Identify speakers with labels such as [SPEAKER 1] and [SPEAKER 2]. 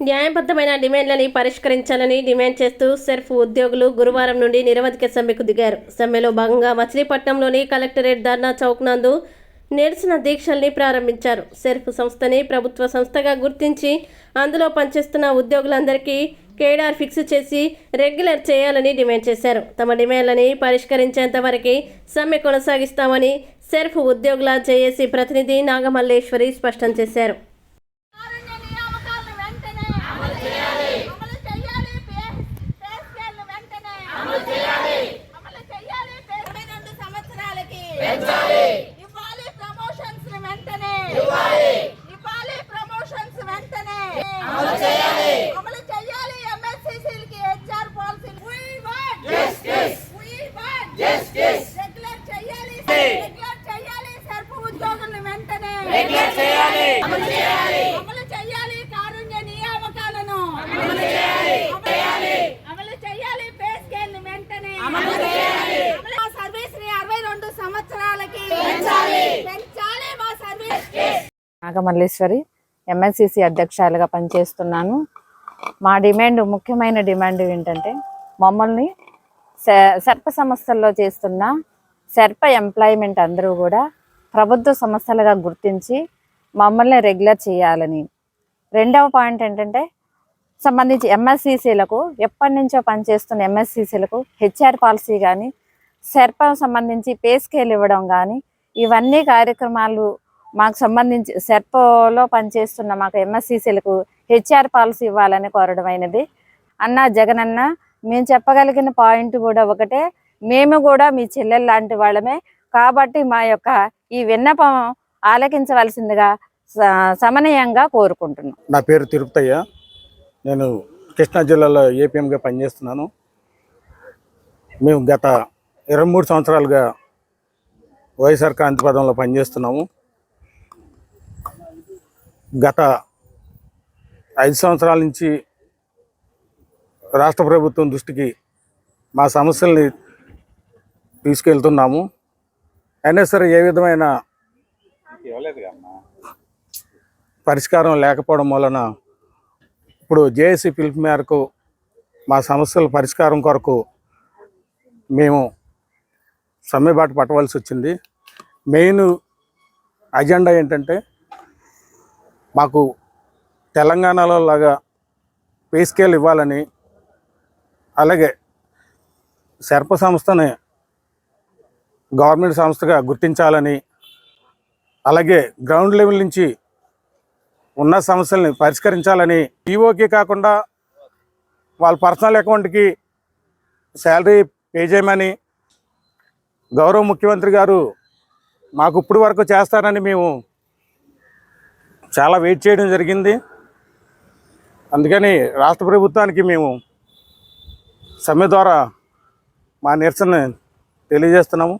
[SPEAKER 1] న్యాయబద్ధమైన డిమాండ్లని పరిష్కరించాలని డిమాండ్ చేస్తూ సెర్ఫ్ ఉద్యోగులు గురువారం నుండి నిరవధిక సమ్మెకు దిగారు. సమ్మెలో భాగంగా మచిలీపట్నంలోని కలెక్టరేట్ ధర్నా చౌక్ నందు నిరసన దీక్షల్ని ప్రారంభించారు. సెర్ఫ్ సంస్థని ప్రభుత్వ సంస్థగా గుర్తించి అందులో పనిచేస్తున్న ఉద్యోగులందరికీ కేడార్ ఫిక్స్ చేసి రెగ్యులర్ చేయాలని డిమాండ్ చేశారు. తమ డిమాండ్లని పరిష్కరించేంత వరకు సమ్మె కొనసాగిస్తామని సెర్ఫ్ ఉద్యోగుల జేఏసీ ప్రతినిధి నాగమల్లేశ్వరి స్పష్టం చేశారు
[SPEAKER 2] కారుణ్య నియామకాలను వెంటనే అమలు చేయాలి అమలు చేయాలి పే- పే స్కేల్ను వెంటనే అమలు చేయాలి అమలు చేయాలి పే- ఇరవై రెండు సంవత్సరాలకి పెంచాలి ఇవ్వాలి ప్రమోషన్స్ వెంటనే ఇవ్వాలి ఇవ్వాలి ప్రమోషన్స్ వెంటనే అమలు చేయాలి అమలు చేయాలి ఎంఎస్సిసిలకి HR policy we want justice we want justice regular చేయాలి రెగ్యులర్ చేయాలి సర్పు ఉద్యోగులను వెంటనే రెగ్యులర్ చేయాలి అమలు చేయాలి. అమలు చేయాలి. కారుణ్య నియామకాలను. అమలు చేయాలి. అమలు చేయాలి. పే స్కేల్ వెంటనే. అమలు చేయాలి. మా సర్వీస్ని అరవై రెండు సంవత్సరాలకి పెంచాలి. పెంచాలి మా సర్వీస్
[SPEAKER 3] నాగమల్లేశ్వరి ఎంఎస్సిసి అధ్యక్షురాలుగా పనిచేస్తున్నాను. మా డిమాండ్ ముఖ్యమైన డిమాండ్ ఏంటంటే మమ్మల్ని సర్ప సంస్థల్లో చేస్తున్న సర్ప ఎంప్లాయ్మెంట్ అందరూ కూడా ప్రభుత్వ సంస్థలుగా గుర్తించి మమ్మల్ని రెగ్యులర్ చేయాలని. రెండవ పాయింట్ ఏంటంటే సంబంధించి ఎంఎస్సిసిలకు ఎప్పటి నుంచో పనిచేస్తున్న ఎంఎస్సిసిలకు హెచ్ఆర్ పాలసీ కానీ సెర్ప సంబంధించి పే స్కేల్ ఇవ్వడం కానీ ఇవన్నీ కార్యక్రమాలు మాకు సంబంధించి సెర్పలో పనిచేస్తున్న మాకు ఎంఎస్సిసిలకు హెచ్ఆర్ పాలసీ ఇవ్వాలని కోరడమైనది అన్న జగన్ అన్న మేము చెప్పగలిగిన పాయింట్ కూడా ఒకటే. మేము కూడా మీ చెల్లెలు లాంటి వాళ్ళమే. కాబట్టి మా యొక్క ఈ విన్నపం ఆలకించవలసిందిగా స- సమనీయంగా కోరుకుంటున్నాం.
[SPEAKER 4] నా పేరు తిరుపతయ్య. నేను కృష్ణా జిల్లాలో ఏపీఎంగా పనిచేస్తున్నాను. మేము గత ఇరవై మూడు సంవత్సరాలుగా వైఎస్ఆర్ క్రాంతి పదంలో పనిచేస్తున్నాము. గత ఐదు సంవత్సరాల నుంచి రాష్ట్ర ప్రభుత్వం దృష్టికి మా సమస్యల్ని తీసుకెళ్తున్నాము. అయినా సరే ఏ విధమైన పరిష్కారం లేకపోవడం వలన ఇప్పుడు జేఏసీ పిలుపు మేరకు మా సమస్యల పరిష్కారం కొరకు మేము సమ్మెబాటు పట్టవలసి వచ్చింది. మెయిన్ అజెండా ఏంటంటే మాకు తెలంగాణలో లాగా పే స్కేల్ ఇవ్వాలని అలాగే సర్ప సంస్థని గవర్నమెంట్ సంస్థగా గుర్తించాలని అలాగే గ్రౌండ్ లెవెల్ నుంచి ఉన్న సమస్యల్ని పరిష్కరించాలని పీఓకి కాకుండా వాళ్ళ పర్సనల్ అకౌంట్కి శాలరీ పే చేయమని గౌరవ ముఖ్యమంత్రి గారు మాకు ఇప్పుడు వరకు చేస్తారని మేము చాలా వెయిట్ చేయడం జరిగింది. అందుకని రాష్ట్ర ప్రభుత్వానికి మేము సమ్మె ద్వారా మా నిరసన తెలియజేస్తున్నాము.